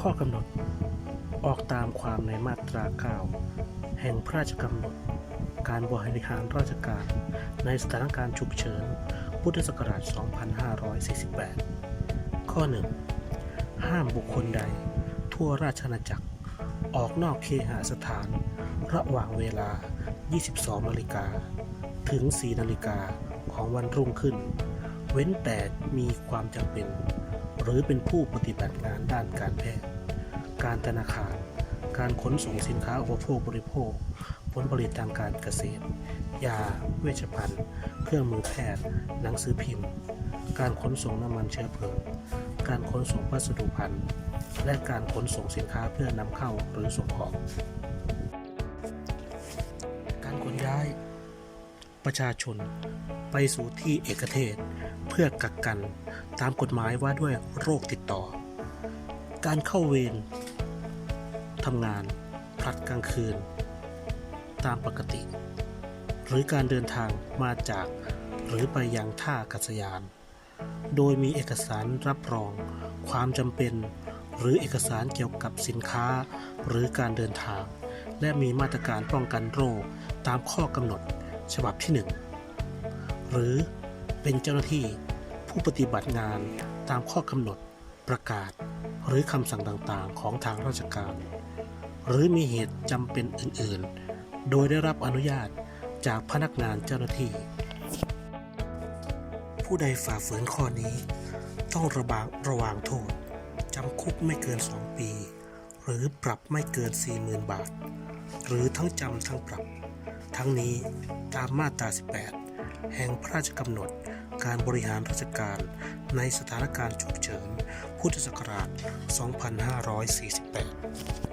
ข้อกำหนด ออกตามความในมาตรา 9 แห่งพระราชกำหนด การบริหารราชการ ในสถานการณ์ฉุกเฉิน พุทธศักราช 2548 ข้อ 1 ห้ามบุคคลใด ทั่วราชอาณาจักร ออกนอกเคหสถาน ระหว่างเวลา 22นาฬิกาถึง 4 นาฬิกาของวันรุ่งขึ้น เว้นแต่มีความจำเป็น หรือเป็นผู้ปฏิบัติงานด้านการแพทย์ การธนาคาร การขนส่งสินค้าอุปโภคบริโภค ผลผลิตทางการเกษตร ยา เวชภัณฑ์ เครื่องมือแพทย์ หนังสือพิมพ์ การขนส่งน้ำมันเชื้อเพลิง การขนส่งพัสดุภัณฑ์และการขนส่งสินค้าเพื่อนำเข้าหรือส่งออก ประชาชน ไปสู่ที่เอกเทศ เพื่อกักกันตามกฎหมายว่าด้วยโรคติดต่อ การเข้าเวรทำงานผลัดกลางคืน ตามปกติ หรือการเดินทางมาจากหรือไปยังท่าอากาศยาน โดยมีเอกสารรับรอง ความจำเป็น หรือเอกสารเกี่ยวกับสินค้า หรือการเดินทาง และมีมาตรการป้องกันโรคตามข้อกำหนด ฉบับที่ 1 หรือเป็นเจ้าหน้าที่ผู้ปฏิบัติงานตามข้อกำหนดประกาศ หรือคำสั่งต่างๆ ของทางราชการ หรือมีเหตุจำเป็นอื่นๆ โดยได้รับอนุญาตจากพนักงานเจ้าหน้าที่ ผู้ใดฝ่าฝืนข้อนี้ ต้องระบางระวางโทษจำคุกไม่เกิน 2 ปี หรือปรับไม่เกิน 40,000 บาท หรือทั้งจำทั้งปรับ ทั้งนี้ตามมาตรา 18 แห่งพระราชกำหนดการบริหารราชการในสถานการณ์ฉุกเฉิน พุทธศักราช 2548